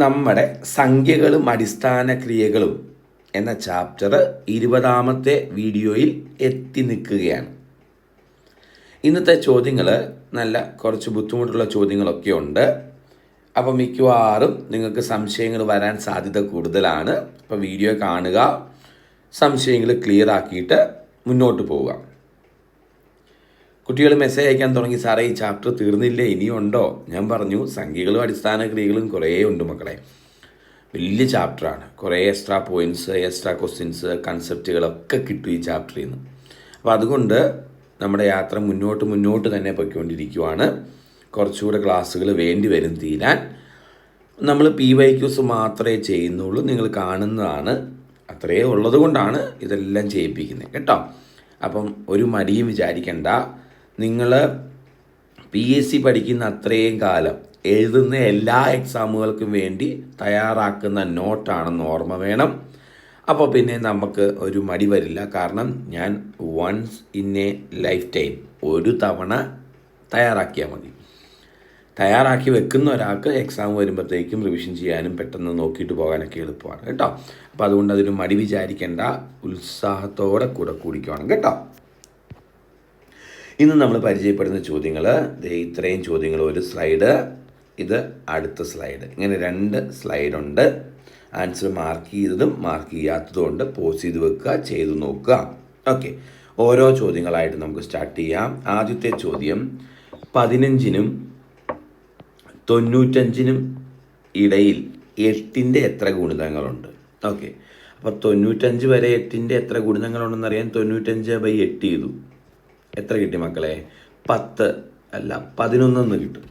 നമ്മുടെ സംഖ്യകളും അടിസ്ഥാന ക്രിയകളും എന്ന ചാപ്റ്റർ ഇരുപതാമത്തെ വീഡിയോയിൽ എത്തി നിൽക്കുകയാണ്. ഇന്നത്തെ ചോദ്യങ്ങൾ നല്ല കുറച്ച് ബുദ്ധിമുട്ടുള്ള ചോദ്യങ്ങളൊക്കെ ഉണ്ട്. അപ്പോൾ മിക്കവാറും നിങ്ങൾക്ക് സംശയങ്ങൾ വരാൻ സാധ്യത കൂടുതലാണ്. അപ്പോൾ വീഡിയോ കാണുക സംശയങ്ങൾ ക്ലിയർ ആക്കിയിട്ട് മുന്നോട്ട് പോവുക. കുട്ടികൾ മെസ്സേജ് അയക്കാൻ തുടങ്ങി. സാറേ ഈ ചാപ്റ്റർ തീർന്നില്ലേ? ഇനിയുണ്ടോ? ഞാൻ പറഞ്ഞു സംഖ്യകളും അടിസ്ഥാന ക്രിയകളും കുറേ ഉണ്ട് മക്കളെ. വലിയ ചാപ്റ്ററാണ് കുറേ എക്സ്ട്രാ പോയിന്റ്സ് എക്സ്ട്രാ ക്വസ്റ്റ്യൻസ് കൺസെപ്റ്റുകളൊക്കെ കിട്ടും ഈ ചാപ്റ്ററിൽ നിന്ന്. അപ്പോൾ അതുകൊണ്ട് നമ്മുടെ യാത്ര മുന്നോട്ട് മുന്നോട്ട് തന്നെ പൊയ്ക്കൊണ്ടിരിക്കുവാണ്. കുറച്ചുകൂടെ ക്ലാസ്സുകൾ വേണ്ടി വരും തീരാൻ. നമ്മൾ പി വൈ ക്യൂസ് മാത്രമേ ചെയ്യുന്നുള്ളൂ. നിങ്ങൾ കാണുന്നതാണ്. അത്രയേ ഉള്ളത് കൊണ്ടാണ് ഇതെല്ലാം ചെയ്യിപ്പിക്കുന്നത്. കേട്ടോ? അപ്പം ഒരു മടിയും വിചാരിക്കണ്ട. നിങ്ങൾ പി എസ് സി പഠിക്കുന്ന അത്രയും കാലം എഴുതുന്ന എല്ലാ എക്സാമുകൾക്കും വേണ്ടി തയ്യാറാക്കുന്ന നോട്ടാണെന്ന് ഓർമ്മ വേണം. അപ്പോൾ പിന്നെ നമുക്ക് ഒരു മടി വരില്ല. കാരണം ഞാൻ once in a lifetime ഒരു തവണ തയ്യാറാക്കിയാൽ മതി. തയ്യാറാക്കി വെക്കുന്ന ഒരാൾക്ക് എക്സാം വരുമ്പോഴത്തേക്കും റിവിഷൻ ചെയ്യാനും പെട്ടെന്ന് നോക്കിയിട്ട് പോകാനൊക്കെ എളുപ്പമാണ് കേട്ടോ. അപ്പോൾ അതുകൊണ്ട് അതിന് മടി വിചാരിക്കേണ്ട. ഉത്സാഹത്തോടെ കൂടെ കൂടിക്കുവാണ് കേട്ടോ. ഇന്ന് നമ്മൾ പരിചയപ്പെടുന്ന ചോദ്യങ്ങൾ ഇത്രയും ചോദ്യങ്ങൾ ഒരു സ്ലൈഡ് ഇത് അടുത്ത സ്ലൈഡ്. ഇങ്ങനെ രണ്ട് സ്ലൈഡുണ്ട്. ആൻസർ മാർക്ക് ചെയ്തതും മാർക്ക് ചെയ്യാത്തതും ഉണ്ട്. പോസ് ചെയ്ത് വെക്കുക ചെയ്ത് നോക്കുക. ഓക്കെ. ഓരോ ചോദ്യങ്ങളായിട്ട് നമുക്ക് സ്റ്റാർട്ട് ചെയ്യാം. ആദ്യത്തെ ചോദ്യം പതിനഞ്ചിനും തൊണ്ണൂറ്റഞ്ചിനും ഇടയിൽ എട്ടിന്റെ എത്ര ഗുണിതങ്ങളുണ്ട്? ഓക്കെ. അപ്പോൾ തൊണ്ണൂറ്റഞ്ച് വരെ എട്ടിന്റെ എത്ര ഗുണിതങ്ങളുണ്ടെന്ന് അറിയാൻ തൊണ്ണൂറ്റഞ്ച് ബൈ എട്ട് ചെയ്തു. എത്ര കിട്ടി മക്കളെ? പത്ത് അല്ല പതിനൊന്നെന്ന് കിട്ടും.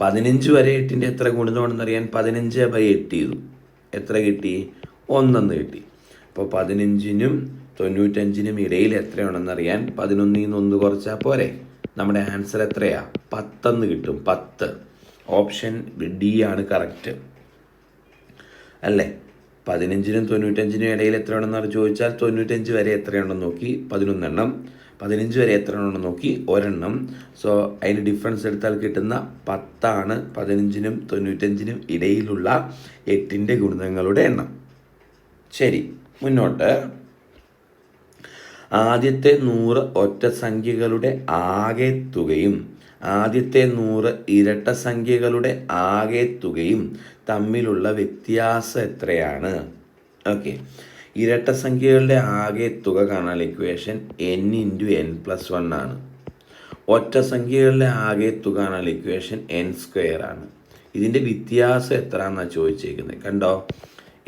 പതിനഞ്ച് വരെ എട്ടിന്റെ എത്ര ഗുണിതമാണെന്ന് അറിയാൻ പതിനഞ്ച് ബൈ എട്ട് ചെയ്തു. എത്ര കിട്ടി? ഒന്നെന്ന് കിട്ടി. അപ്പോൾ പതിനഞ്ചിനും തൊണ്ണൂറ്റഞ്ചിനും ഇടയിൽ എത്രയാണെന്നറിയാൻ പതിനൊന്നിൽ നിന്ന് ഒന്ന് കുറച്ചാൽ പോരെ. നമ്മുടെ ആൻസർ എത്രയാ? പത്തെന്ന് കിട്ടും പത്ത്. ഓപ്ഷൻ ഡി ആണ് കറക്റ്റ് അല്ലേ? പതിനഞ്ചിനും തൊണ്ണൂറ്റഞ്ചിനും ഇടയിൽ എത്രയാണെന്ന് ചോദിച്ചാൽ തൊണ്ണൂറ്റഞ്ച് വരെ എത്രയാണെന്ന് നോക്കി പതിനൊന്നെണ്ണം. പതിനഞ്ച് വരെ എത്ര എണ്ണം നോക്കി. ഒരെണ്ണം. സോ അതിന് ഡിഫറൻസ് എടുത്താൽ കിട്ടുന്ന പത്താണ് പതിനഞ്ചിനും തൊണ്ണൂറ്റഞ്ചിനും ഇടയിലുള്ള എട്ടിന്റെ ഗുണിതങ്ങളുടെ എണ്ണം. ശരി മുന്നോട്ട്. ആദ്യത്തെ നൂറ് ഒറ്റ സംഖ്യകളുടെ ആകെ തുകയും ആദ്യത്തെ നൂറ് ഇരട്ട സംഖ്യകളുടെ ആകെ തുകയും തമ്മിലുള്ള വ്യത്യാസം എത്രയാണ്? ഓക്കെ ഇരട്ട സംഖ്യകളുടെ ആകെ തുക കാണാൻ equation n into n plus one ആണ്. ഒറ്റ സംഖ്യകളുടെ ആകെ തുക കാണാൻ ഇക്വേഷൻ എൻ സ്ക്വയർ ആണ്. ഇതിന്റെ വ്യത്യാസം എത്രയാണെന്നാണ് ചോദിച്ചേക്കുന്നത്? കണ്ടോ?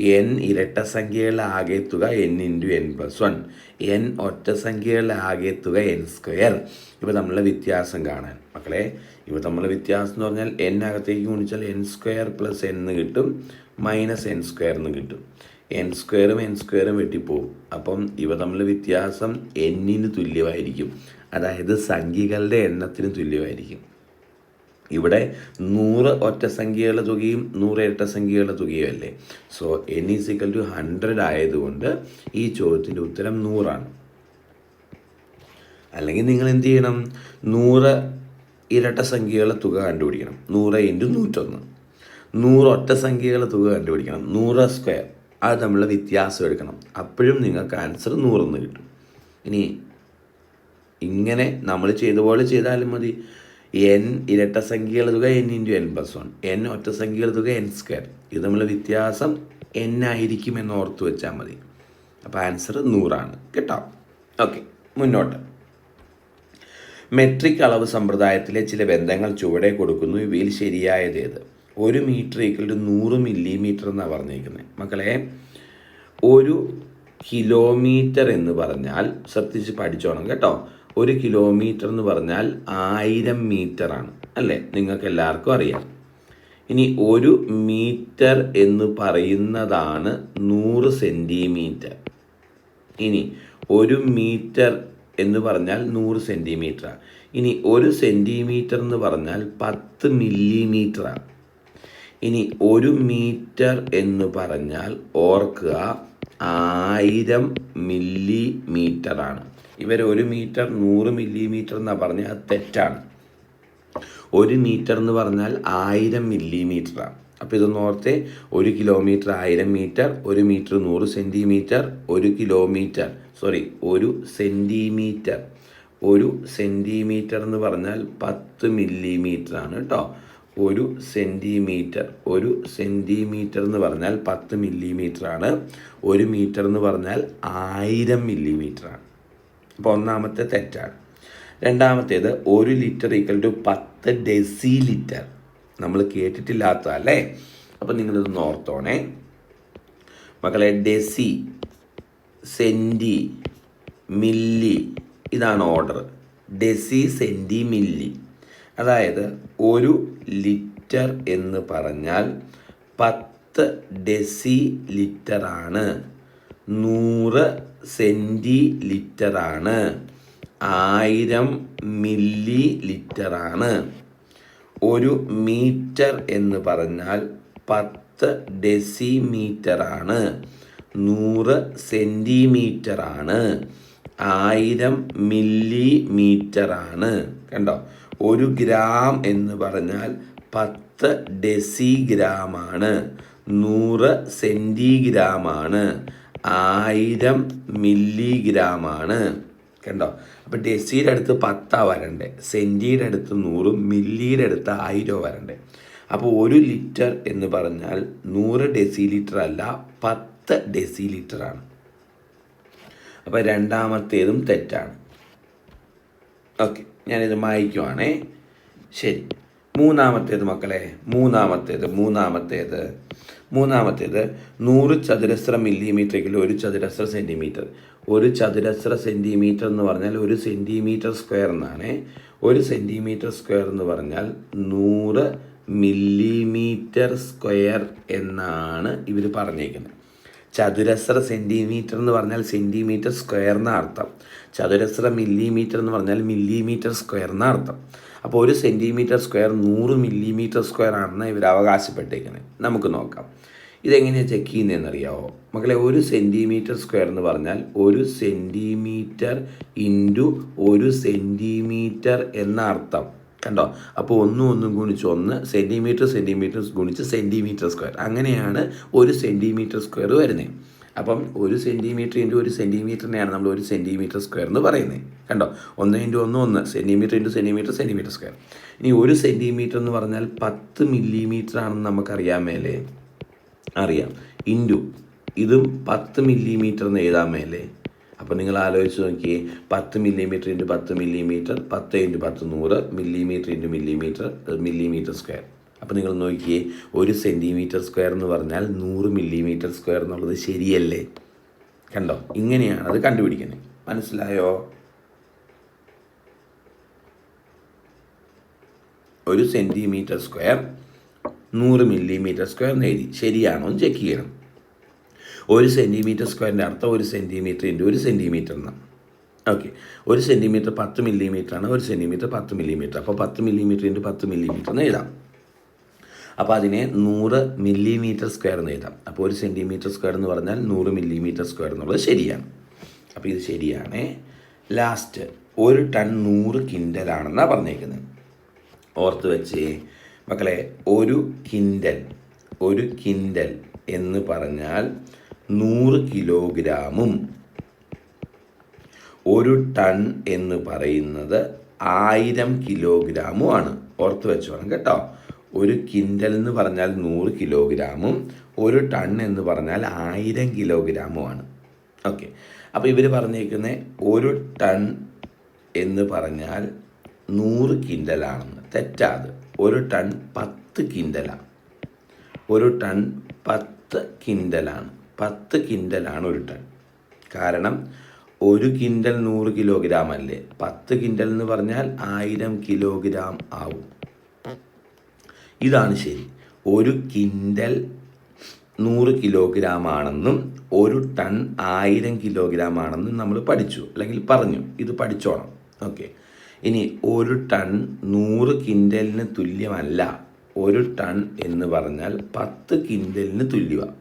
എൻ ഇരട്ട സംഖ്യകളുടെ ആകെ തുക n into n plus one n ഒറ്റ സംഖ്യകളുടെ ആകെ തുക എൻ സ്ക്വയർ ഇപ്പോൾ നമ്മളെ വ്യത്യാസം കാണാൻ. മക്കളെ ഇപ്പോൾ നമ്മളെ വ്യത്യാസം എന്ന് പറഞ്ഞാൽ എൻ അകത്തേക്ക് ഗുണിച്ചാൽ എൻ സ്ക്വയർ പ്ലസ് എന്ന് കിട്ടും മൈനസ് എൻ സ്ക്വയർ എന്ന് കിട്ടും. എൻ സ്ക്വയറും എൻ സ്ക്വയറും വെട്ടിപ്പോവും. അപ്പം ഇവ തമ്മിലുള്ള വ്യത്യാസം എന്നിന് തുല്യമായിരിക്കും. അതായത് സംഖ്യകളുടെ എണ്ണത്തിന് തുല്യമായിരിക്കും. ഇവിടെ നൂറ് ഒറ്റ സംഖ്യകളുടെ തുകയും നൂറ് ഇരട്ട സംഖ്യകളുടെ തുകയും അല്ലേ? So n is equal to hundred ആയതുകൊണ്ട് ഈ ചോദ്യത്തിന്റെ ഉത്തരം നൂറാണ്. അല്ലെങ്കിൽ നിങ്ങൾ എന്ത് ചെയ്യണം? നൂറ് ഇരട്ട സംഖ്യകളുടെ തുക കണ്ടുപിടിക്കണം. നൂറ് ഇന്റു നൂറ്റൊന്ന്. നൂറ് ഒറ്റ സംഖ്യകളുടെ തുക കണ്ടുപിടിക്കണം. നൂറ് സ്ക്വയർ അത് തമ്മിലുള്ള വ്യത്യാസം എടുക്കണം. അപ്പോഴും നിങ്ങൾക്ക് ആൻസർ നൂറെന്ന് കിട്ടും. ഇനി ഇങ്ങനെ നമ്മൾ ചെയ്ത പോലെ ചെയ്താലും മതി. എൻ ഇരട്ട സംഖ്യകളുടെ തുക n into n plus one n ഒറ്റ സംഖ്യകളുടെ തുക എൻ സ്ക്വയർ ഇത് തമ്മിലുള്ള വ്യത്യാസം എൻ ആയിരിക്കും എന്ന് ഓർത്ത് വെച്ചാൽ മതി. അപ്പോൾ ആൻസർ നൂറാണ്. കേട്ടോ? ഓക്കെ മുന്നോട്ട്. മെട്രിക് അളവ് സമ്പ്രദായത്തിലെ ചില ബന്ധങ്ങൾ ചുവടെ കൊടുക്കുന്നു. ഇവയിൽ ശരിയായതേത് ഒരു മീറ്റർ ഈക്വൽ ടു നൂറ് മില്ലിമീറ്റർ എന്നാണ് പറഞ്ഞിരിക്കുന്നത് മക്കളെ ഒരു കിലോമീറ്റർ എന്ന് പറഞ്ഞാൽ ശ്രദ്ധിച്ച് പഠിച്ചോണം കേട്ടോ. ഒരു കിലോമീറ്റർ എന്ന് പറഞ്ഞാൽ ആയിരം ആണ് അല്ലേ? നിങ്ങൾക്ക് എല്ലാവർക്കും അറിയാം. ഇനി ഒരു മീറ്റർ എന്ന് പറയുന്നതാണ് നൂറ് സെന്റിമീറ്റർ ഇനി ഒരു മീറ്റർ എന്ന് പറഞ്ഞാൽ നൂറ് സെന്റിമീറ്ററാണ് ഇനി ഒരു സെന്റിമീറ്റർ എന്ന് പറഞ്ഞാൽ പത്ത് മില്ലിമീറ്ററാണ് ഇനി ഒരു മീറ്റർ എന്ന് പറഞ്ഞാൽ ഓർക്കുക ആയിരം മില്ലി മീറ്ററാണ് ഇവർ ഒരു മീറ്റർ നൂറ് മില്ലിമീറ്റർ എന്നാണ് പറഞ്ഞാൽ അത് തെറ്റാണ്. ഒരു മീറ്റർ എന്ന് പറഞ്ഞാൽ ആയിരം മില്ലിമീറ്ററാണ്. അപ്പോൾ ഇതൊന്ന് ഓർത്തെ ഒരു കിലോമീറ്റർ ആയിരം മീറ്റർ ഒരു മീറ്റർ നൂറ് സെന്റിമീറ്റർ ഒരു കിലോമീറ്റർ സോറി ഒരു സെന്റിമീറ്റർ ഒരു സെന്റിമീറ്റർ എന്ന് പറഞ്ഞാൽ പത്ത് മില്ലിമീറ്റർ ആണ് കേട്ടോ. ഒരു സെന്റിമീറ്റർ ഒരു സെന്റിമീറ്റർ എന്ന് പറഞ്ഞാൽ പത്ത് ആണ് ഒരു മീറ്റർ എന്ന് പറഞ്ഞാൽ ആയിരം ആണ് അപ്പോൾ ഒന്നാമത്തെ തെറ്റാണ്. രണ്ടാമത്തേത് ഒരു ലിറ്റർ ഈക്വൽ ടു പത്ത് ഡെസി ലിറ്റർ നമ്മൾ കേട്ടിട്ടില്ലാത്ത അല്ലേ അപ്പം നിങ്ങളിത് ഓർത്തോണേ. മക്കളെ ഡെസി സെന്റി മില്ലി ഇതാണ് ഓർഡർ. Deci centi milli. അതായത് ഒരു ലിറ്റർ എന്ന് പറഞ്ഞാൽ പത്ത് ഡെസി ലിറ്ററാണ് നൂറ് സെന്റി ലിറ്ററാണ് ആയിരം മില്ലി ലിറ്ററാണ് ഒരു മീറ്റർ എന്ന് പറഞ്ഞാൽ പത്ത് ഡെസി മീറ്ററാണ് നൂറ് സെന്റിമീറ്ററാണ് ആയിരം മില്ലി മീറ്ററാണ് കണ്ടോ? ഒരു ഗ്രാം എന്ന് പറഞ്ഞാൽ പത്ത് ഡെസിഗ്രാമാണ്. നൂറ് സെന്റിഗ്രാമാണ് ആയിരം മില്ലിഗ്രാമാണ്. കണ്ടോ? അപ്പോൾ ഡെസിയുടെ അടുത്ത് പത്താ വരണ്ടേ. സെന്റിയുടെ അടുത്ത് നൂറും മില്ലിയുടെ അടുത്ത് ആയിരോ വരണ്ടേ. അപ്പോൾ ഒരു ലിറ്റർ എന്ന് പറഞ്ഞാൽ നൂറ് ഡെസി ലിറ്റർ അല്ല പത്ത് ഡെസി ലിറ്റർ ആണ് അപ്പോൾ രണ്ടാമത്തേതും തെറ്റാണ്. ഓക്കെ. ഞാനിത് മായ്ക്കുവാണേ. ശരി. മൂന്നാമത്തേത് മക്കളെ മൂന്നാമത്തേത് മൂന്നാമത്തേത് മൂന്നാമത്തേത് നൂറ് ചതുരശ്ര മില്ലിമീറ്ററെങ്കിൽ ഒരു ചതുരശ്ര സെന്റിമീറ്റർ ഒരു ചതുരശ്ര സെന്റിമീറ്റർ എന്ന് പറഞ്ഞാൽ ഒരു സെന്റിമീറ്റർ സ്ക്വയർ എന്നാണ്. ഒരു സെന്റിമീറ്റർ സ്ക്വയർ എന്ന് പറഞ്ഞാൽ നൂറ് മില്ലിമീറ്റർ സ്ക്വയർ എന്നാണ് ഇവർ പറഞ്ഞേക്കുന്നത്. ചതുരശ്ര സെന്റിമീറ്റർ എന്ന് പറഞ്ഞാൽ സെന്റിമീറ്റർ സ്ക്വയർ എന്ന അർത്ഥം. ചതുരശ്ര മില്ലിമീറ്റർ എന്ന് പറഞ്ഞാൽ മില്ലിമീറ്റർ സ്ക്വയർ എന്നർത്ഥം അപ്പോൾ ഒരു സെന്റിമീറ്റർ സ്ക്വയർ നൂറ് മില്ലിമീറ്റർ സ്ക്വയർ ആണെന്ന് ഇവർ അവകാശപ്പെട്ടേക്കുന്നത് നമുക്ക് നോക്കാം. ഇതെങ്ങനെയാണ് ചെക്ക് ചെയ്യുന്നതെന്ന് അറിയാമോ മക്കളെ ഒരു സെന്റിമീറ്റർ സ്ക്വയർ എന്ന് പറഞ്ഞാൽ ഒരു സെന്റിമീറ്റർ ഇന്റു ഒരു സെന്റിമീറ്റർ എന്ന അർത്ഥം. കണ്ടോ? അപ്പോൾ ഒന്നും ഒന്നും ഗുണിച്ച് ഒന്ന് സെന്റിമീറ്റർ സെന്റിമീറ്റർ ഗുണിച്ച് സെന്റിമീറ്റർ സ്ക്വയർ അങ്ങനെയാണ് ഒരു സെന്റിമീറ്റർ സ്ക്വയർ വരുന്നത് അപ്പം ഒരു സെന്റിമീറ്റർ ഇന്റു ഒരു സെന്റിമീറ്ററിനെയാണ് നമ്മൾ ഒരു സെന്റിമീറ്റർ സ്ക്വയർ എന്ന് പറയുന്നത്. കണ്ടോ? ഒന്ന് ഇന്റു ഒന്ന് ഒന്ന് centimetre into centimetre centimetre square ഇനി ഒരു സെന്റിമീറ്റർ എന്ന് പറഞ്ഞാൽ പത്ത് മില്ലിമീറ്റർ ആണെന്ന് നമുക്കറിയാൻ മേലേ അറിയാം. ഇന്റു ഇതും പത്ത് മില്ലിമീറ്റർ എന്ന് എഴുതാൻ മേലേ. അപ്പോൾ നിങ്ങൾ ആലോചിച്ച് നോക്കിയേ പത്ത് മില്ലിമീറ്റർ ഇന്റു പത്ത് മില്ലിമീറ്റർ പത്ത് ഇന്റു പത്ത് നൂറ് millimetre into millimetre millimetre square അപ്പോൾ നിങ്ങൾ നോക്കിയേ ഒരു സെന്റിമീറ്റർ സ്ക്വയർ എന്ന് പറഞ്ഞാൽ നൂറ് മില്ലിമീറ്റർ സ്ക്വയർ എന്നുള്ളത് ശരിയല്ലേ? കണ്ടോ? ഇങ്ങനെയാണ് അത് കണ്ടുപിടിക്കുന്നത്. മനസ്സിലായോ? ഒരു സെന്റിമീറ്റർ സ്ക്വയർ നൂറ് മില്ലിമീറ്റർ സ്ക്വയർ എഴുതി. ശരിയാണോ എന്ന് ചെക്ക് ചെയ്യണം. ഒരു സെന്റിമീറ്റർ സ്ക്വയറിന്റെ അർത്ഥം ഒരു സെന്റിമീറ്റർ ഇന്റു ഒരു സെന്റിമീറ്റർ എന്നാണ് ഓക്കെ ഒരു സെന്റിമീറ്റർ പത്ത് മില്ലിമീറ്റർ ആണ് ഒരു സെന്റിമീറ്റർ പത്ത് മില്ലിമീറ്റർ അപ്പോൾ പത്ത് മില്ലിമീറ്റർ ഇന്റു പത്ത് മില്ലിമീറ്റർ എന്ന് എഴുതാം. അപ്പോൾ അതിനെ നൂറ് മില്ലിമീറ്റർ സ്ക്വയർ എന്ന് എഴുതാം. അപ്പോൾ ഒരു സെന്റിമീറ്റർ സ്ക്വയർ എന്ന് പറഞ്ഞാൽ നൂറ് മില്ലിമീറ്റർ സ്ക്വയർ എന്നുള്ളത് ശരിയാണ്. അപ്പോൾ ഇത് ശരിയാണ്. ലാസ്റ്റ് ഒരു ടൺ നൂറ് കിൻഡലാണെന്നാണ് പറഞ്ഞേക്കുന്നത്. ഓർത്ത് വെച്ച്. മക്കളെ ഒരു കിൻഡൽ ഒരു കിൻഡൽ എന്ന് പറഞ്ഞാൽ നൂറ് കിലോഗ്രാമും ഒരു ടൺ എന്ന് പറയുന്നത് ആയിരം കിലോഗ്രാമും ആണ്. ഓർത്ത് വെച്ചോണം കേട്ടോ. ഒരു കിൻഡൽ എന്ന് പറഞ്ഞാൽ നൂറ് കിലോഗ്രാമും ഒരു ടൺ എന്ന് പറഞ്ഞാൽ ആയിരം കിലോഗ്രാമുമാണ്. ഓക്കെ. അപ്പോൾ ഇവർ പറഞ്ഞേക്കുന്ന ഒരു ടൺ എന്ന് പറഞ്ഞാൽ നൂറ് കിൻഡലാണെന്ന്. തെറ്റാത്. ഒരു ടൺ പത്ത് കിൻഡലാണ്. ഒരു ടൺ പത്ത് കിൻഡലാണ്. പത്ത് കിൻഡലാണ് ഒരു ടൺ. കാരണം ഒരു കിൻഡൽ നൂറ് കിലോഗ്രാം അല്ലേ പത്ത് കിൻഡൽ എന്ന് പറഞ്ഞാൽ ആയിരം കിലോഗ്രാം ആവും. ഇതാണ് ശരി. ഒരു കിൻഡൽ നൂറ് കിലോഗ്രാം ആണെന്നും ഒരു ടൺ ആയിരം കിലോഗ്രാം ആണെന്നും നമ്മൾ പഠിച്ചു അല്ലെങ്കിൽ പറഞ്ഞു. ഇത് പഠിച്ചോണം. ഓക്കെ. ഇനി ഒരു ടൺ നൂറ് കിൻഡലിന് തുല്യമല്ല. ഒരു ടൺ എന്ന് പറഞ്ഞാൽ പത്ത് കിൻഡലിന് തുല്യമാണ്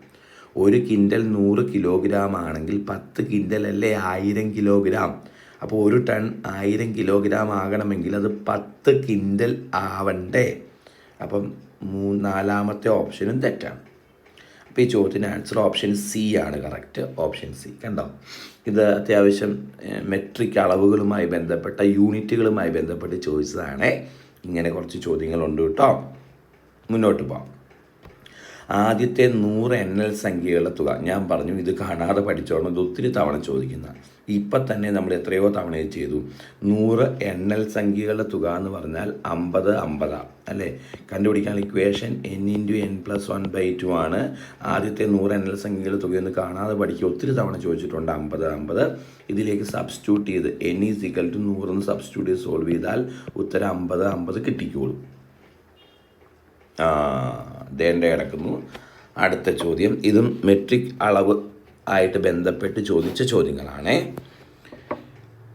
ഒരു കിൻഡൽ നൂറ് കിലോഗ്രാം ആണെങ്കിൽ പത്ത് കിൻഡൽ അല്ലേ ആയിരം കിലോഗ്രാം? അപ്പോൾ ഒരു ടൺ ആയിരം കിലോഗ്രാം ആകണമെങ്കിൽ അത് പത്ത് കിൻഡൽ ആവണ്ടേ? അപ്പം മൂ നാലാമത്തെ ഓപ്ഷനും തെറ്റാണ്. അപ്പോൾ ഈ ചോദ്യത്തിന് ആൻസർ ഓപ്ഷൻ സി ആണ് കറക്റ്റ്. Option C. കണ്ടോ? ഇത് അത്യാവശ്യം മെട്രിക് അളവുകളുമായി ബന്ധപ്പെട്ട യൂണിറ്റുകളുമായി ബന്ധപ്പെട്ട് ചോദിച്ചതാണ്. ഇങ്ങനെ കുറച്ച് ചോദ്യങ്ങളുണ്ട് കേട്ടോ. മുന്നോട്ട് പോകാം ആദ്യത്തെ നൂറ് എൻ എൽ സംഖ്യകളുടെ തുക. ഞാൻ പറഞ്ഞു ഇത് കാണാതെ പഠിച്ചോണം ഇത് ഒത്തിരി തവണ ചോദിക്കുന്ന. ഇപ്പം തന്നെ നമ്മൾ എത്രയോ തവണ ചെയ്തു. നൂറ് എൻ എൽ സംഖ്യകളുടെ തുക എന്ന് പറഞ്ഞാൽ അമ്പത് അമ്പതാണ് അല്ലേ? കണ്ടുപിടിക്കാൻ equation n into n plus one by two ആണ്. ആദ്യത്തെ നൂറ് എൻ എൽ സംഖ്യകളുടെ എന്ന് കാണാതെ പഠിക്കുക. ഒത്തിരി തവണ ചോദിച്ചിട്ടുണ്ട് അമ്പത് അമ്പത്. ഇതിലേക്ക് സബ്സ്റ്റിറ്റ്യൂട്ട് ചെയ്ത് എൻ ഈസ് ഈക്വൽ ടു നൂറെന്ന് സബ്സ്റ്റിറ്റ്യൂട്ട് ചെയ്ത് സോൾവ് ചെയ്താൽ ഉത്തരം അമ്പത് അമ്പത് കിട്ടിക്കോളും. ആ. ദേണ്ട കിടക്കുന്നു. അടുത്ത ചോദ്യം ഇതും മെട്രിക് അളവ് ആയിട്ട് ബന്ധപ്പെട്ട് ചോദിച്ച ചോദ്യങ്ങളാണ്.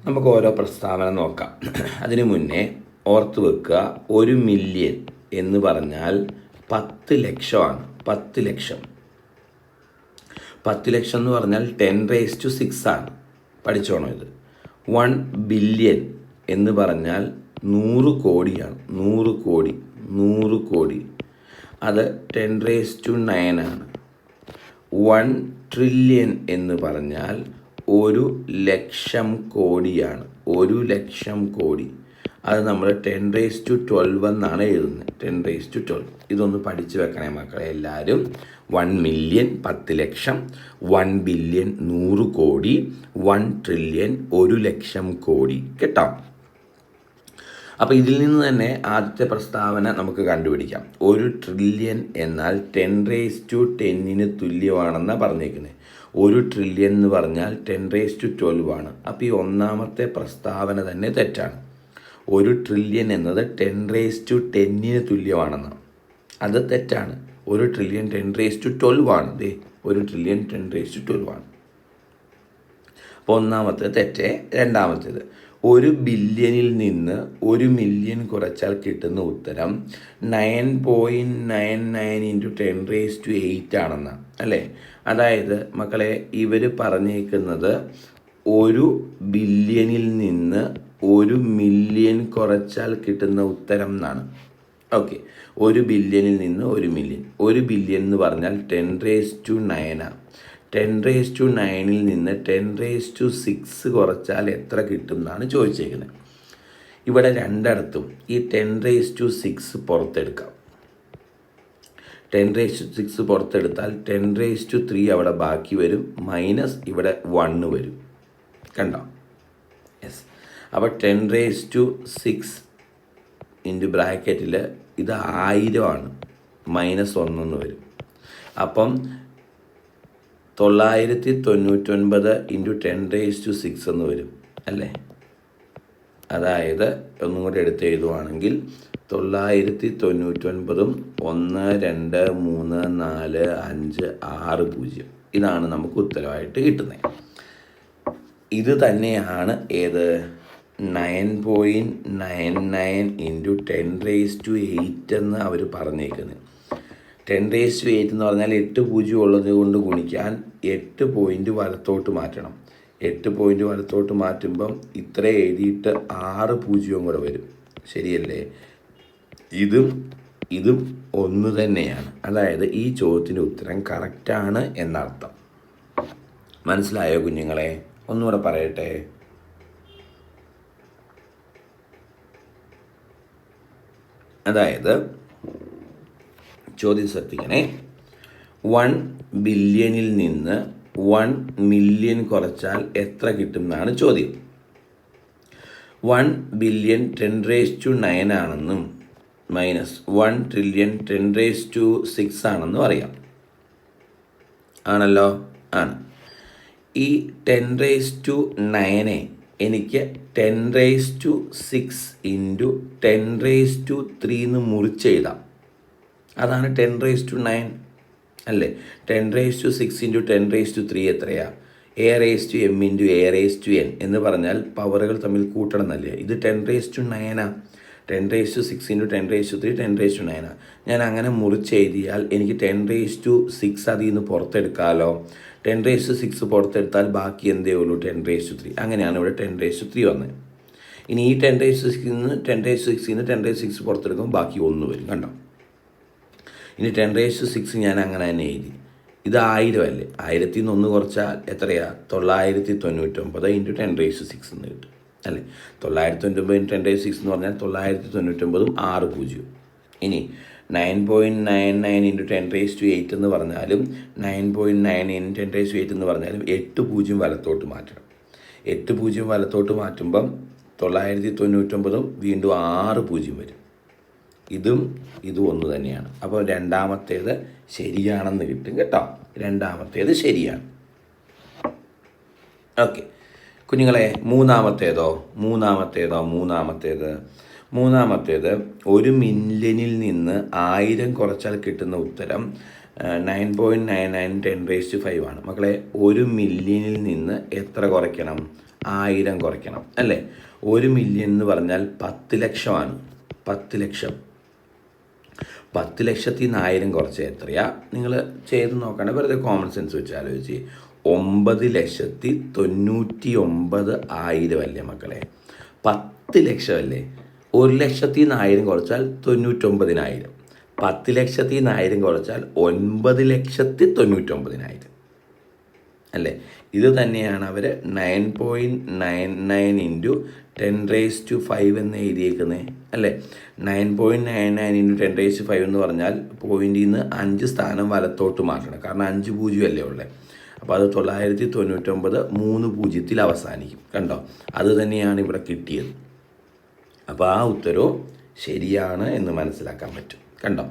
നമുക്ക് ഓരോ പ്രസ്താവന നോക്കാം. അതിനു മുന്നേ ഓർത്ത് വെക്കുക ഒരു മില്യൺ എന്ന് പറഞ്ഞാൽ പത്ത് ലക്ഷമാണ്. പത്ത് ലക്ഷം. പത്ത് ലക്ഷം എന്ന് പറഞ്ഞാൽ ടെൻ റേസ് ടു സിക്സ് ആണ്. പഠിച്ചോണോ ഇത്? വൺ ബില്യൺ എന്ന് പറഞ്ഞാൽ നൂറ് കോടിയാണ്. നൂറ് കോടി. നൂറ് കോടി. അത് ടെൻ റേസ് ടു നയൻ ആണ്. വൺ ട്രില്യൺ എന്ന് പറഞ്ഞാൽ ഒരു ലക്ഷം കോടിയാണ്. ഒരു ലക്ഷം കോടി. അത് നമ്മൾ ടെൻ റേസ് ടു ട്വൽവ് എന്നാണ് എഴുതുന്നത്. ടെൻ റേസ് ടു ട്വൽവ് ഇതൊന്ന് പഠിച്ചു വെക്കണേ മക്കളെ എല്ലാവരും. വൺ മില്യൺ പത്ത് ലക്ഷം. വൺ ബില്യൺ നൂറ് കോടി. വൺ ട്രില്യൺ ഒരു ലക്ഷം കോടി. കേട്ടോ? അപ്പോൾ ഇതിൽ നിന്ന് തന്നെ ആദ്യത്തെ പ്രസ്താവന നമുക്ക് കണ്ടുപിടിക്കാം. ഒരു ട്രില്യൺ എന്നാൽ ടെൻ റേസ് ടു ടെന്നിന് തുല്യമാണെന്നാണ് പറഞ്ഞേക്കുന്നത് ഒരു ട്രില്യൺ എന്ന് പറഞ്ഞാൽ ടെൻ റേസ് ടു ട്വൽവ് ആണ്. അപ്പോൾ ഈ ഒന്നാമത്തെ പ്രസ്താവന തന്നെ തെറ്റാണ്. ഒരു ട്രില്യൺ എന്നത് ടെൻ റേസ് ടു ടെന്നിന് തുല്യമാണെന്നാണ് അത് തെറ്റാണ്. ഒരു trillion ten raise to twelve ആണ്. ദേ ഒരു trillion ten raise to twelve ആണ്. അപ്പോൾ ഒന്നാമത്തേത് തെറ്റേ രണ്ടാമത്തേത്. ഒരു ബില്യണിൽ നിന്ന് ഒരു മില്യൺ കുറച്ചാൽ കിട്ടുന്ന ഉത്തരം nine point nine nine into ten raise to eight ആണെന്നാണ് അല്ലേ? അതായത് മക്കളെ ഇവർ പറഞ്ഞേക്കുന്നത് ഒരു ബില്യണിൽ നിന്ന് ഒരു മില്യൺ കുറച്ചാൽ കിട്ടുന്ന ഉത്തരം എന്നാണ്. ഓക്കെ ഒരു ബില്യണിൽ നിന്ന് ഒരു മില്യൺ ഒരു ബില്യൺ എന്ന് പറഞ്ഞാൽ ടെൻ റേസ് ടു നയനാണ് ടെൻ റേസ് ടു നയനിൽ നിന്ന് ടെൻ റേസ് ടു സിക്സ് കുറച്ചാൽ എത്ര കിട്ടും എന്നാണ് ചോദിച്ചേക്കുന്നത് ഇവിടെ രണ്ടിടത്തും ഈ ടെൻ റേസ് ടു സിക്സ് പുറത്തെടുക്കാം. ടെൻ റേസ് ടു സിക്സ് പുറത്തെടുത്താൽ ടെൻ റേസ് ടു ത്രീ അവിടെ ബാക്കി വരും. മൈനസ് ഇവിടെ വണ്ണ് വരും. കണ്ടോ? യെസ് അപ്പോൾ ten raise to six into ബ്രാക്കറ്റിൽ ഇത് ആയിരമാണ് മൈനസ് ഒന്നെന്ന് വരും. അപ്പം തൊള്ളായിരത്തി തൊണ്ണൂറ്റൊൻപത് into ten raise to six എന്ന് വരും അല്ലേ? അതായത് ഒന്നും കൂടി എടുത്ത് എഴുതുവാണെങ്കിൽ തൊള്ളായിരത്തി തൊണ്ണൂറ്റൊൻപതും ഒന്ന് രണ്ട് മൂന്ന് നാല് അഞ്ച് ആറ് പൂജ്യം. ഇതാണ് നമുക്ക് ഉത്തരവായിട്ട് കിട്ടുന്നത് ഇത് തന്നെയാണ് ഏത്? Nine point nine nine into ten raise to eight എന്ന് അവർ പറഞ്ഞേക്കുന്നത്. ടെൻ റേസ് ടു എയ്റ്റ് എന്ന് പറഞ്ഞാൽ എട്ട് പൂജ്യം ഉള്ളത് കൊണ്ട് ഗുണിക്കാൻ എട്ട് പോയിന്റ് വലത്തോട്ട് മാറ്റണം. എട്ട് പോയിന്റ് വലത്തോട്ട് മാറ്റുമ്പം ഇത്ര എഴുതിയിട്ട് ആറ് പൂജ്യവും കൂടെ വരും. ശരിയല്ലേ? ഇതും ഇതും ഒന്ന് തന്നെയാണ്. അതായത് ഈ ചോദ്യത്തിന്റെ ഉത്തരം കറക്റ്റാണ് എന്നർത്ഥം. മനസ്സിലായോ കുഞ്ഞുങ്ങളെ? ഒന്നുകൂടെ പറയട്ടെ. അതായത് ചോദ്യം ശ്രദ്ധിക്കണേ. വൺ ബില്യണിൽ നിന്ന് വൺ മില്യൺ കുറച്ചാൽ എത്ര കിട്ടും എന്നാണ് ചോദ്യം. One billion ten raise to nine ആണെന്നും minus one trillion ten raise to six ആണെന്നും അറിയാം. ആണല്ലോ? ആണ്. ഈ ടെൻ റേസ് ടു നയനെ എനിക്ക് ten raise to six into ten raise to three എന്ന് മുറിച്ചെഴുതാം അതാണ് ടെൻ റേസ് ടു നയൻ അല്ലേ ten raise to six into ten raise to three എത്രയാണ് A raise to M into A raise to N എന്ന് പറഞ്ഞാൽ പവറുകൾ തമ്മിൽ കൂട്ടണം എന്നല്ലേ ഇത് ten raise to Nayana ten raise to six into ten raise to three ten raise to Nayana ഞാൻ അങ്ങനെ മുറിച്ച് എഴുതിയാൽ എനിക്ക് ടെൻ റേസ് ടു സിക്സ് അതിൽ നിന്ന് പുറത്തെടുക്കാമല്ലോ ടെൻ റേസ് ടു സിക്സ് പുറത്തെടുത്താൽ ബാക്കി എന്തേ ഉള്ളൂ ടെൻ റേസ് ടു ത്രീ അങ്ങനെയാണ് ഇവിടെ ടെൻ റേസ് ടു ത്രീ വന്നത് ഇനി ഈ ടെൻ റേസ് ടു സിക്സിൽ നിന്ന് ടെൻ റേസ് ടു സിക്സിൽ നിന്ന് ടെൻ റേസ് സിക്സ് പുറത്തെടുക്കുമ്പോൾ ബാക്കി ഒന്ന് വരും കണ്ടോ ഇനി ടെൻ റേസ് സിക്സ് ഞാൻ അങ്ങനെ തന്നെ എഴുതി. ഇത് ആയിരം അല്ലേ ആയിരത്തി ഒന്ന് കുറച്ചാൽ എത്രയാ? തൊള്ളായിരത്തി തൊണ്ണൂറ്റൊമ്പത് ഇന്റു ടെൻ റേസ് സിക്സ് എന്ന് കിട്ടും. അല്ലേ? തൊള്ളായിരത്തി തൊണ്ണൂറ്റൊമ്പത് ഇന്റു ടെൻ റേസ് സിക്സ് എന്ന് പറഞ്ഞാൽ തൊള്ളായിരത്തി തൊണ്ണൂറ്റൊമ്പതും ആറ് പൂജ്യവും. ഇനി nine point nine nine into ten raise to eight എന്ന് പറഞ്ഞാലും nine point nine in ten raise to eight എന്ന് പറഞ്ഞാലും എട്ട് പൂജ്യം വലത്തോട്ട് മാറ്റണം. എട്ട് പൂജ്യം വലത്തോട്ട് മാറ്റുമ്പം തൊള്ളായിരത്തി തൊണ്ണൂറ്റൊമ്പതും വീണ്ടും ആറ് പൂജ്യം വരും. ഇതും ഇതും ഒന്ന് തന്നെയാണ്. അപ്പോൾ രണ്ടാമത്തേത് ശരിയാണെന്ന് കിട്ടും കേട്ടോ. രണ്ടാമത്തേത് ശരിയാണ്. ഓക്കെ കുഞ്ഞുങ്ങളെ മൂന്നാമത്തേതോ മൂന്നാമത്തേതോ മൂന്നാമത്തേത്? മൂന്നാമത്തേത് ഒരു മില്യനിൽ നിന്ന് ആയിരം കുറച്ചാൽ കിട്ടുന്ന ഉത്തരം nine point nine nine ten raised five ആണ്. മക്കളെ ഒരു മില്യനിൽ നിന്ന് എത്ര കുറയ്ക്കണം? ആയിരം കുറയ്ക്കണം അല്ലേ? ഒരു മില്യൺ എന്ന് പറഞ്ഞാൽ പത്ത് ലക്ഷമാണ്. പത്ത് ലക്ഷം. പത്ത് ലക്ഷത്തി നായിരം കുറച്ച് എത്രയാ? നിങ്ങൾ ചെയ്ത് നോക്കണ്ട. വെറുതെ കോമൺ സെൻസ് വെച്ച് ആലോചിച്ച്. ഒമ്പത് ലക്ഷത്തി തൊണ്ണൂറ്റി ഒമ്പത് ആയിരം അല്ലേ മക്കളെ? പത്ത് ലക്ഷമല്ലേ? ഒരു ലക്ഷത്തി നായിരം കുറച്ചാൽ തൊണ്ണൂറ്റൊമ്പതിനായിരം. പത്ത് ലക്ഷത്തി നായിരം കുറച്ചാൽ ഒൻപത് ലക്ഷത്തി തൊണ്ണൂറ്റൊമ്പതിനായിരം. അല്ലേ? ഇത് തന്നെയാണ് അവർ nine point nine nine into ten raise to five എന്ന് എഴുതിയേക്കുന്നത് അല്ലേ? Nine point nine nine into ten raise to five എന്ന് പറഞ്ഞാൽ പോയിന്റിൽ നിന്ന് അഞ്ച് സ്ഥാനം വലത്തോട്ട് മാറ്റണം. കാരണം അഞ്ച് പൂജ്യം അല്ലേ ഉള്ളത് അപ്പോൾ അത് തൊള്ളായിരത്തി തൊണ്ണൂറ്റൊമ്പത് മൂന്ന് പൂജ്യത്തിൽ അവസാനിക്കും കണ്ടോ? അത് തന്നെയാണ് ഇവിടെ കിട്ടിയത്. അപ്പോൾ ആ ഉത്തരവും ശരിയാണ് എന്ന് മനസ്സിലാക്കാൻ പറ്റും കണ്ടോ?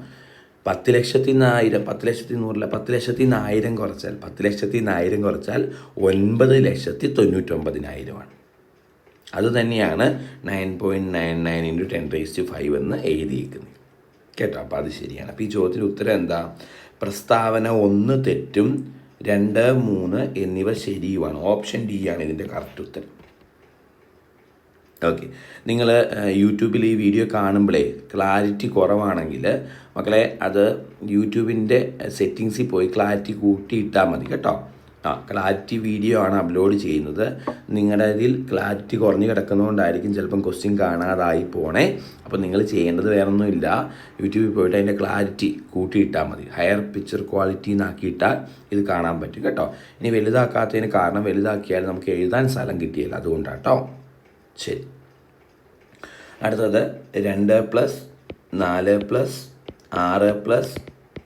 പത്ത് ലക്ഷത്തി നായിരം പത്ത് ലക്ഷത്തി നൂറില്ല പത്ത് ലക്ഷത്തി നായിരം കുറച്ചാൽ പത്ത് ലക്ഷത്തി നായിരം കുറച്ചാൽ ഒൻപത് ലക്ഷത്തി തൊണ്ണൂറ്റൊമ്പതിനായിരമാണ്. അത് തന്നെയാണ് nine point nine nine into ten raise to five എന്ന് എഴുതിയിരിക്കുന്നത് കേട്ടോ? അപ്പോൾ അത് ശരിയാണ്. അപ്പോൾ ഈ ചോദ്യത്തിന് ഉത്തരം എന്താ? പ്രസ്താവന ഒന്ന് തെറ്റും രണ്ട് മൂന്ന് എന്നിവ ശരിയുമാണ്. ഓപ്ഷൻ ഡി ആണ് ഇതിന്റെ കറക്റ്റ് ഉത്തരം. ഓക്കെ. നിങ്ങൾ യൂട്യൂബിൽ ഈ വീഡിയോ കാണുമ്പോഴേ ക്ലാരിറ്റി കുറവാണെങ്കിൽ മക്കളെ അത് യൂട്യൂബിന്റെ സെറ്റിങ്സിൽ പോയി ക്ലാരിറ്റി കൂട്ടിയിട്ടാൽ മതി. കേട്ടോ? ആ ക്ലാരിറ്റി വീഡിയോ ആണ് അപ്ലോഡ് ചെയ്യുന്നത്. നിങ്ങളുടെ ഇതിൽ ക്ലാരിറ്റി കുറഞ്ഞു കിടക്കുന്നതുകൊണ്ടായിരിക്കും ചിലപ്പം ക്വസ്റ്റ്യൻ കാണാതായി പോണേ. അപ്പോൾ നിങ്ങൾ ചെയ്യേണ്ടത് വേറൊന്നുമില്ല. യൂട്യൂബിൽ പോയിട്ട് അതിന്റെ ക്ലാരിറ്റി കൂട്ടിയിട്ടാൽ മതി. ഹയർ പിക്ചർ ക്വാളിറ്റി എന്നാക്കിയിട്ടാൽ ഇത് കാണാൻ പറ്റും കേട്ടോ. ഇനി വലുതാക്കാത്തതിന് കാരണം വലുതാക്കിയാൽ നമുക്ക് എഴുതാൻ സ്ഥലം കിട്ടിയില്ല. അതുകൊണ്ടാണ് കേട്ടോ ശരി. അടുത്തത് രണ്ട് പ്ലസ് നാല് പ്ലസ് ആറ് പ്ലസ്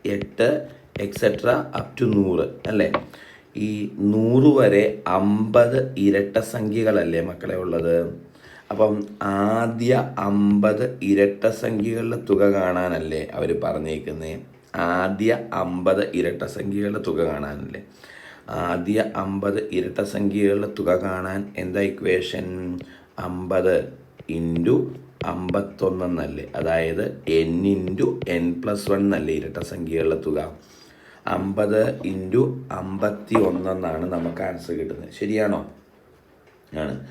എട്ട് എക്സെട്ര അപ് ടു നൂറ്. അല്ലേ? ഈ നൂറ് വരെ അമ്പത് ഇരട്ട സംഖ്യകളല്ലേ മക്കളെ ഉള്ളത്? അപ്പം ആദ്യ അമ്പത് ഇരട്ട സംഖ്യകളുടെ തുക കാണാനല്ലേ അവർ പറഞ്ഞേക്കുന്നത് ആദ്യ അമ്പത് ഇരട്ട സംഖ്യകളുടെ തുക കാണാനല്ലേ? ആദ്യ അമ്പത് ഇരട്ട സംഖ്യകളുടെ തുക കാണാൻ എന്താ ഇക്വേഷൻ അമ്പത് ഇന്റു അമ്പത്തൊന്നെന്നല്ലേ. അതായത് n into n plus one എന്നല്ലേ ഇരട്ട സംഖ്യകളുടെ തുക. അമ്പത് ഇന്റു അമ്പത്തി ഒന്നെന്നാണ് നമുക്ക് ആൻസർ കിട്ടുന്നത്. ശരിയാണോ? ആണ്.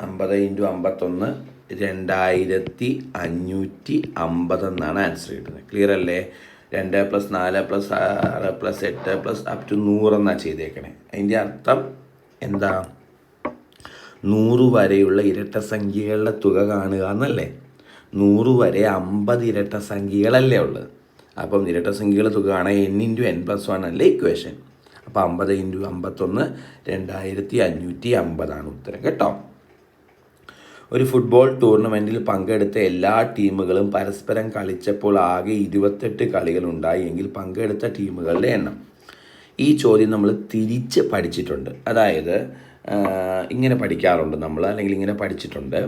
അമ്പത് ഇന്റു അമ്പത്തൊന്ന് രണ്ടായിരത്തി അഞ്ഞൂറ്റി അമ്പത് എന്നാണ് ആൻസർ കിട്ടുന്നത്. ക്ലിയർ അല്ലേ? രണ്ട് പ്ലസ് നാല് പ്ലസ് ആറ് പ്ലസ് എട്ട് പ്ലസ് അപ് ടു നൂറെന്നാണ് ചെയ്തേക്കണേ. അതിന്റെ അർത്ഥം എന്താ? നൂറ് വരെയുള്ള ഇരട്ട സംഖ്യകളുടെ തുക കാണുക എന്നല്ലേ? നൂറ് വരെ അമ്പത് ഇരട്ട സംഖ്യകളല്ലേ ഉള്ളത്? അപ്പം ഇരട്ട സംഖ്യകളുടെ തുക ആണെങ്കിൽ n into n plus one അല്ലേ ഇക്വേഷൻ അപ്പോൾ അമ്പത് ഇന്റു അമ്പത്തൊന്ന് രണ്ടായിരത്തി അഞ്ഞൂറ്റി അമ്പതാണ് ഉത്തരം കേട്ടോ. ഒരു ഫുട്ബോൾ ടൂർണമെന്റിൽ പങ്കെടുത്ത എല്ലാ ടീമുകളും പരസ്പരം കളിച്ചപ്പോൾ ആകെ ഇരുപത്തെട്ട് കളികളുണ്ടായി എങ്കിൽ പങ്കെടുത്ത ടീമുകളുടെ എണ്ണം. ഈ ചോദ്യം നമ്മൾ തിരിച്ച് പഠിച്ചിട്ടുണ്ട്. അതായത് ഇങ്ങനെ പഠിക്കാറുണ്ട് നമ്മൾ അല്ലെങ്കിൽ ഇങ്ങനെ പഠിച്ചിട്ടുണ്ട്.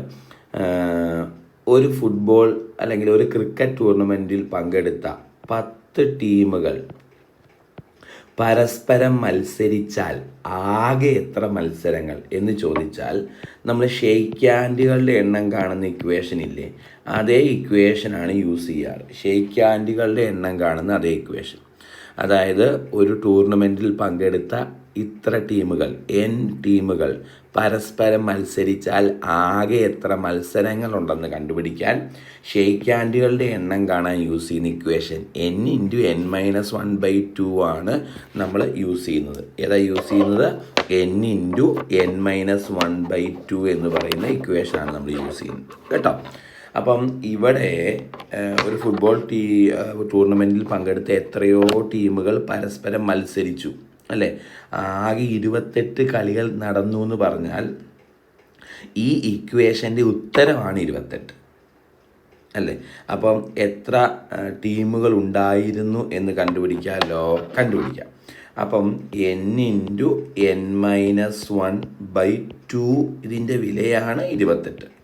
ഒരു ഫുട്ബോൾ അല്ലെങ്കിൽ ഒരു ക്രിക്കറ്റ് ടൂർണമെന്റിൽ പങ്കെടുത്ത പത്ത് ടീമുകൾ പരസ്പരം മത്സരിച്ചാൽ ആകെ എത്ര മത്സരങ്ങൾ എന്ന് ചോദിച്ചാൽ നമ്മൾ ഷെയ്ക്ക് ഹാൻഡുകളുടെ എണ്ണം കാണുന്ന ഇക്വേഷൻ ഇല്ലേ? അതേ ഇക്വേഷനാണ് യൂസ് ചെയ്യാറ്. ഷെയ്ക്ക് ഹാൻഡുകളുടെ എണ്ണം കാണുന്ന അതേ ഇക്വേഷൻ അതായത് ഒരു ടൂർണമെന്റിൽ പങ്കെടുത്ത ഇത്ര ടീമുകൾ എൻ ടീമുകൾ പരസ്പരം മത്സരിച്ചാൽ ആകെ എത്ര മത്സരങ്ങളുണ്ടെന്ന് കണ്ടുപിടിക്കാൻ ഷെയ്ക്ക് ഹാൻഡുകളുടെ എണ്ണം കാണാൻ യൂസ് ചെയ്യുന്ന equation n into n minus one by two ആണ് നമ്മൾ യൂസ് ചെയ്യുന്നത്. ഏതാ യൂസ് ചെയ്യുന്നത്? N into n minus one by two എന്ന് പറയുന്ന ഇക്വേഷനാണ് നമ്മൾ യൂസ് ചെയ്യുന്നത്. കേട്ടോ? അപ്പം ഇവിടെ ഒരു ഫുട്ബോൾ ടീ ടൂർണമെന്റിൽ പങ്കെടുത്ത എത്രയോ ടീമുകൾ പരസ്പരം മത്സരിച്ചു. അല്ലേ? ആകെ ഇരുപത്തെട്ട് കളികൾ നടന്നു എന്ന് പറഞ്ഞാൽ ഈ ഇക്വേഷന്റെ ഉത്തരമാണ് ഇരുപത്തെട്ട്. അല്ലേ? അപ്പം എത്ര ടീമുകൾ ഉണ്ടായിരുന്നു എന്ന് കണ്ടുപിടിക്കാമല്ലോ? കണ്ടുപിടിക്കാം. അപ്പം N into N minus one by two ഇതിന്റെ വിലയാണ് ഇരുപത്തെട്ട്.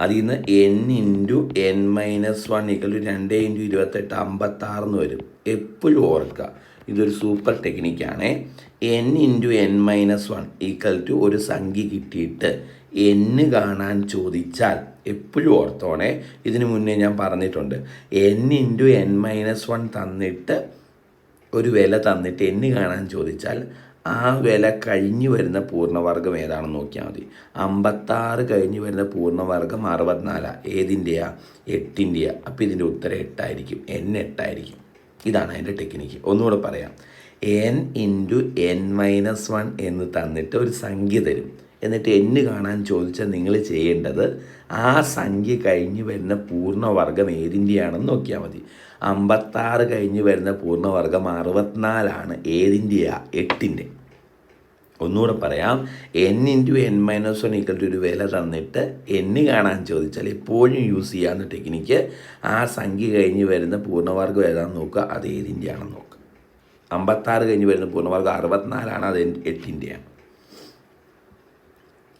അതിൽ നിന്ന് N into N minus one equal രണ്ട് ഇന്റു ഇരുപത്തെട്ട് അമ്പത്താറെന്ന് വരും. എപ്പോഴും ഓർക്കുക. ഇതൊരു super ടെക്നിക്കാണ് n into n minus one equal to ഒരു സംഖ്യ കിട്ടിയിട്ട് എന്ന് കാണാൻ ചോദിച്ചാൽ എപ്പോഴും ഓർത്തോണേ ഇതിന് മുന്നേ ഞാൻ പറഞ്ഞിട്ടുണ്ട്. N into n minus one തന്നിട്ട് ഒരു വില തന്നിട്ട് എന്ന് കാണാൻ ചോദിച്ചാൽ ആ വില കഴിഞ്ഞു വരുന്ന പൂർണവർഗം ഏതാണെന്ന് നോക്കിയാൽ മതി. അമ്പത്താറ് കഴിഞ്ഞു വരുന്ന പൂർണവർഗം അറുപത്തിനാലാണ് ഏതിന്റെയാ? എട്ടിന്റെയാ. അപ്പോൾ ഇതിന്റെ ഉത്തരം എട്ടായിരിക്കും. എൻ എട്ടായിരിക്കും. ഇതാണ് അതിന്റെ ടെക്നിക്ക് ഒന്നുകൂടെ പറയാം. N into n minus one എന്ന് തന്നിട്ട് ഒരു സംഖ്യ തരും. എന്നിട്ട് എന്ന് കാണാൻ ചോദിച്ചാൽ നിങ്ങൾ ചെയ്യേണ്ടത് ആ സംഖ്യ കഴിഞ്ഞ് വരുന്ന പൂർണവർഗം ഏതിന്റെയാണെന്ന് നോക്കിയാൽ മതി. അമ്പത്താറ് കഴിഞ്ഞ് വരുന്ന പൂർണവർഗം അറുപത്തിനാലാണ് ഏതിന്റെയാ? എട്ടിന്റെ. ഒന്നുകൂടെ പറയാം. N into n minus one equal to ഒരു വില തന്നിട്ട് എന്ന് കാണാൻ ചോദിച്ചാൽ എപ്പോഴും യൂസ് ചെയ്യാവുന്ന ടെക്നിക്ക് ആ സംഖ്യ കഴിഞ്ഞ് വരുന്ന പൂർണവർഗം ഏതാണെന്ന് നോക്കുക. അത് ഏതിന്റെയാണെന്ന് നോക്കുക. അമ്പത്താറ് കഴിഞ്ഞ് വരുന്ന പൂർണവർഗം അറുപത്തിനാലാണ് അത് എട്ടിന്റെയാണ്.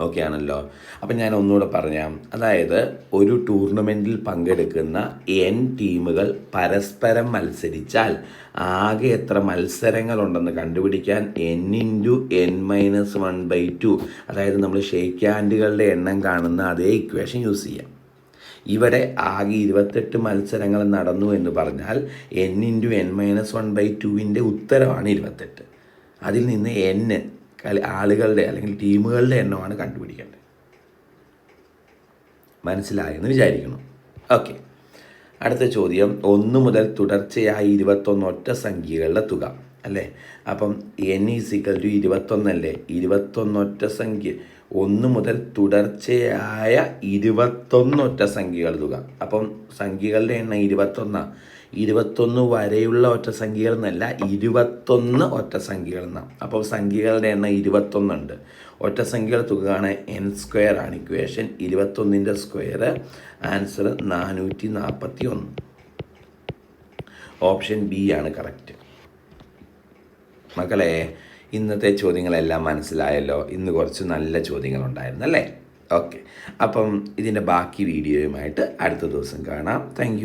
ഓക്കെ ആണല്ലോ അപ്പം ഞാൻ ഒന്നുകൂടെ പറയാം അതായത് ഒരു ടൂർണമെന്റിൽ പങ്കെടുക്കുന്ന എൻ ടീമുകൾ പരസ്പരം മത്സരിച്ചാൽ ആകെ എത്ര മത്സരങ്ങളുണ്ടെന്ന് കണ്ടുപിടിക്കാൻ n into n minus one by two അതായത് നമ്മൾ ഷേക്ക് ഹാൻഡുകളുടെ എണ്ണം കാണുന്ന അതേ ഇക്വേഷൻ യൂസ് ചെയ്യാം. ഇവിടെ ആകെ ഇരുപത്തെട്ട് മത്സരങ്ങൾ നടന്നു എന്ന് പറഞ്ഞാൽ n into n minus one by ടുവിന്റെ ഉത്തരവാണ് ഇരുപത്തെട്ട്. അതിൽ നിന്ന് എന്ന് കളി ആളുകളുടെ അല്ലെങ്കിൽ ടീമുകളുടെ എണ്ണമാണ് കണ്ടുപിടിക്കേണ്ടത്. മനസ്സിലായെന്ന് വിചാരിക്കുന്നു. ഓക്കെ. അടുത്ത ചോദ്യം. ഒന്ന് മുതൽ തുടർച്ചയായി ഇരുപത്തൊന്ന് ഒറ്റ സംഖ്യകളുടെ തുക അല്ലേ? അപ്പം എൻ ഈസിക്കൽ ടു ഇരുപത്തൊന്നല്ലേ ഇരുപത്തൊന്നൊറ്റ സംഖ്യ. ഒന്ന് മുതൽ തുടർച്ചയായ ഇരുപത്തൊന്നൊറ്റ സംഖ്യകളുടെ തുക. അപ്പം സംഖ്യകളുടെ എണ്ണം ഇരുപത്തൊന്നാണ് ഇരുപത്തൊന്ന് വരെയുള്ള ഒറ്റ സംഖ്യകൾ എന്നല്ല ഇരുപത്തൊന്ന് ഒറ്റ സംഖ്യകൾ എന്നാണ് അപ്പോൾ സംഖ്യകളുടെ എണ്ണം ഇരുപത്തൊന്നുണ്ട്. ഒറ്റ സംഖ്യകളുടെ ആണ് എൻ സ്ക്വയർ ആണ് ഇക്വേഷൻ ഇരുപത്തൊന്നിന്റെ സ്ക്വയർ ആൻസർ നാനൂറ്റി നാൽപ്പത്തി ഒന്ന് ഓപ്ഷൻ ബി ആണ് കറക്റ്റ് മക്കളെ ഇന്നത്തെ ചോദ്യങ്ങളെല്ലാം മനസ്സിലായല്ലോ. ഇന്ന് കുറച്ച് നല്ല ചോദ്യങ്ങളുണ്ടായിരുന്നു അല്ലേ? ഓക്കെ അപ്പം ഇതിന്റെ ബാക്കി വീഡിയോയുമായിട്ട് അടുത്ത ദിവസം കാണാം. താങ്ക്